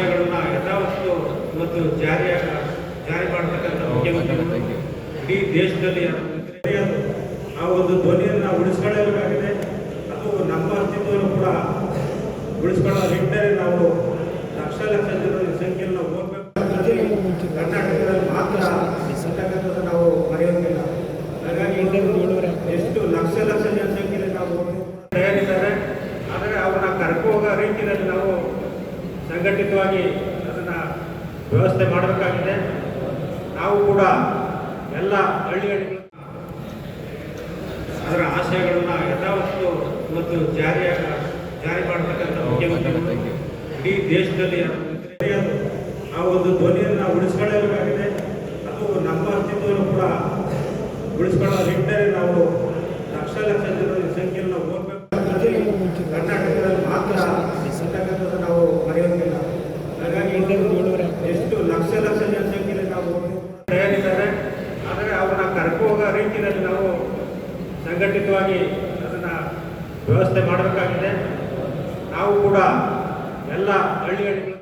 ಆಶಯಗಳನ್ನ ಯಥಾವತ್ತು ಇವತ್ತು ಜಾರಿಯ ಜಾರಿ ಮಾಡ್ತಕ್ಕಂಥ ಮುಖ್ಯಮಂತ್ರಿಗಳು ಇಡೀ ದೇಶದಲ್ಲಿ ಆ ಒಂದು ಧ್ವನಿಯನ್ನು ಉಳಿಸ್ಕೊಳ್ಳಬೇಕಾಗಿದೆ. ಅದು ನಮ್ಮ ಅಸ್ತಿತ್ವವನ್ನು ಕೂಡ ಉಳಿಸ್ಕೊಳ್ಳೋ ನಿಟ್ಟಿನಲ್ಲಿ ನಾವು ಲಕ್ಷ ಲಕ್ಷ ಜನರ ಸಂಖ್ಯೆಯನ್ನು ನಾವು ಹೋಗ್ಬೇಕು ಕರ್ನಾಟಕದಲ್ಲಿ ಮಾತ್ರ ಅಂತಕ್ಕಂಥದ್ದು ನಾವು ಮರೆಯೋದಿಲ್ಲ ಹಾಗಾಗಿ ಎಷ್ಟು ಲಕ್ಷ ಲಕ್ಷ ಜನಸಂಖ್ಯೆಯಲ್ಲಿ ನಾವು ತಯಾರಿದ್ದಾರೆ ಆದರೆ ಅವನ್ನ ಕರ್ಕೊ ಹೋಗೋ ರೀತಿಯಲ್ಲಿ ನಾವು ಸಂಘಟಿತವಾಗಿ ಅದನ್ನು ವ್ಯವಸ್ಥೆ ಮಾಡಬೇಕಾಗಿದೆ. ನಾವು ಕೂಡ ಎಲ್ಲ ಹಳ್ಳಿಗಳಿಗೆ ಅದರ ಆಶಯಗಳನ್ನು ಯಥಾವತ್ತು ಇವತ್ತು ಜಾರಿಯ ಜಾರಿ ಮಾಡತಕ್ಕಂಥ ಮುಖ್ಯಮಂತ್ರಿಗಳು ಇಡೀ ದೇಶದಲ್ಲಿ ಆ ಒಂದು ಧ್ವನಿಯನ್ನು ಉಳಿಸ್ಕೊಳ್ಳಬೇಕಾಗಿದೆ. ಅದು ನಮ್ಮ ಅಸ್ತಿತ್ವವನ್ನು ಕೂಡ ಉಳಿಸ್ಕೊಳ್ಳೋ ನಿಟ್ಟಿನಲ್ಲಿ ನಾವು ಲಕ್ಷ ಲಕ್ಷ ಜನರ ಸಂಖ್ಯೆಯನ್ನು ನಾವು ಹೋಗ್ಬೇಕು ಕರ್ನಾಟಕದಲ್ಲಿ ಮಾತ್ರ ಅಂತಕ್ಕಂಥದ್ದು ನಾವು ಮರೆಯೋದಿಲ್ಲ ಹಾಗಾಗಿ ಎಷ್ಟು ಲಕ್ಷ ಲಕ್ಷ ಜನಸಂಖ್ಯೆಯಲ್ಲಿ ನಾವು ತಯಾರಿದ್ದಾರೆ ಆದರೆ ಅವನ್ನ ಕರ್ಕೊ ಹೋಗೋ ನಾವು ಸಂಘಟಿತವಾಗಿ ಅದನ್ನು ವ್ಯವಸ್ಥೆ ಮಾಡಬೇಕಾಗಿದೆ. ನಾವು ಕೂಡ ಎಲ್ಲ ಹಳ್ಳಿಗಳಿಗೂ